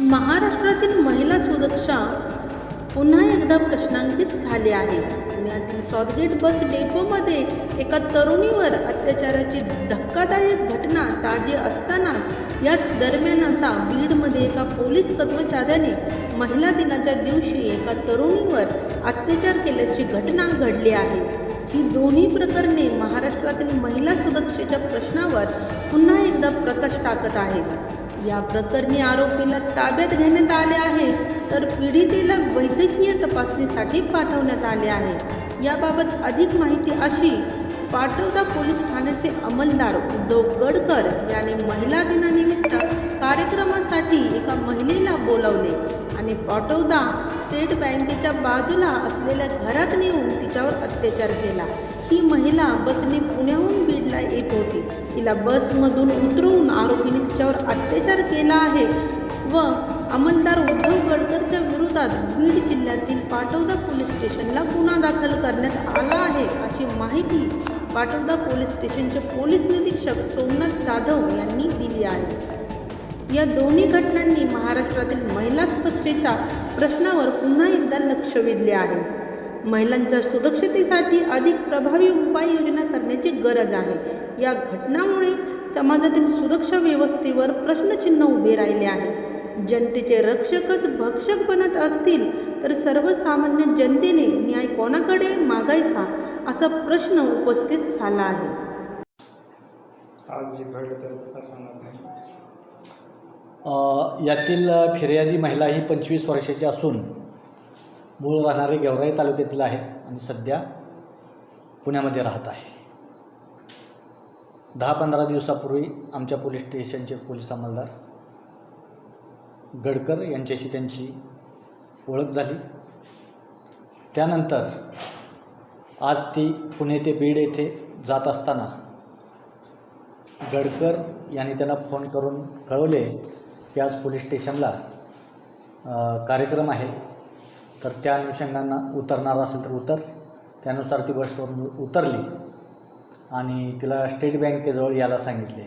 महाराष्ट्रातील महिला सुरक्षा पुन्हा एकदा प्रश्नांकित झाली आहे. पुण्यातील स्वातगेट बस डेपोमध्ये एका तरुणीवर अत्याचाराची धक्कादायक घटना ताजी असतानाच याच दरम्यान आता बीडमध्ये एका पोलीस कर्मचाऱ्याने महिला दिनाच्या दिवशी एका तरुणीवर अत्याचार केल्याची घटना घडली आहे. ही दोन्ही प्रकरणे महाराष्ट्रातील महिला सुरक्षेच्या प्रश्नावर पुन्हा एकदा प्रकाश टाकत आहेत. या प्रकरणी आरोपीला ताब्यात घेण्यात आले आहे. तर पीडितेला वैद्यकीय तपासणीसाठी पाठवण्यात आले आहे. याबाबत अधिक माहिती अशी पाटोदा पोलीस ठाण्याचे अंमलदार उद्धव गडकर यांनी महिला दिनानिमित्त कार्यक्रमासाठी एका महिलेला बोलावले आणि पाटोदा स्टेट बँकेच्या बाजूला असलेल्या घरात नेऊन तिच्यावर अत्याचार केला. ही महिला बसने पुण्याहून बीडला येत होती. तिला बसमधून उतरवून आरोपीने तिच्यावर अत्याचार केला आहे व अंमलदार उद्धव गडकरच्या विरोधात बीड जिल्ह्यातील पाटोदा पोलीस स्टेशनला गुन्हा दाखल करण्यात आला आहे अशी माहिती पाटोदा पोलीस स्टेशनचे पोलीस निरीक्षक सोमनाथ जाधव यांनी दिली आहे. या दोन्ही घटनांनी महाराष्ट्रातील महिला सुरक्षेच्या प्रश्नावर पुन्हा एकदा लक्ष वेधले आहे. महिलांच्या सुरक्षतेसाठी अधिक प्रभावी उपाययोजना करण्याची गरज आहे. या घटनामुळे समाजातील सुरक्षा व्यवस्थेवर प्रश्नचिन्ह उभे राहिले आहे. जनतेचे रक्षकच भक्षक बनत असतील तर सर्वसामान्य जनतेने न्याय कोणाकडे मागायचा असा प्रश्न उपस्थित झाला आहे. आज जे घडलं यातील फिर्यादी महिला ही पंचवीस वर्षाची असून मूळ राहणारे गेवराई तालुक्यातील आहे आणि सध्या पुण्यामध्ये राहत आहे. दहा पंधरा दिवसापूर्वी आमच्या पोलीस स्टेशनचे पोलीस अंमलदार गडकर यांच्याशी त्यांची ओळख झाली. त्यानंतर आज ती पुणे ते बीड येथे जात असताना गडकर यांनी त्यांना फोन करून कळवले की आज पोलीस स्टेशनला कार्यक्रम आहे. तर त्या अनुषंगानं उतरणार असेल तर उतर. त्यानुसार ती बसवरून उतरली आणि तिला स्टेट बँकेजवळ यायला सांगितले.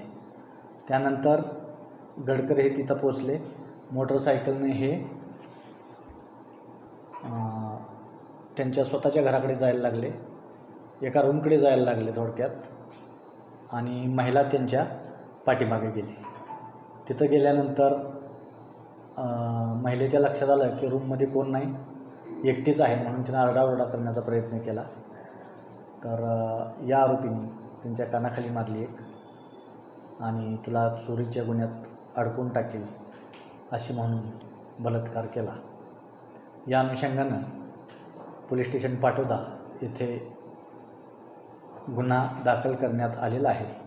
त्यानंतर गडकर हे तिथं पोचले मोटरसायकलने हे त्यांच्या स्वतःच्या घराकडे जायला लागले. एका रूमकडे जायला लागले थोडक्यात आणि महिला त्यांच्या पाठीमागे गेली. तिथं गेल्यानंतर महिलेच्या लक्षात आलं की रूममध्ये कोण नाही. एकटीच आहे म्हणून तिनं आरडाओरडा करण्याचा प्रयत्न केला. तर या आरोपीने त्यांच्या कानाखाली मारली एक आणि तुला चोरीच्या गुन्ह्यात अडकून टाकेल अशी म्हणून बलात्कार केला. या अनुषंगानं पोलीस स्टेशन पाटोदा येथे गुन्हा दाखल करण्यात आलेला आहे.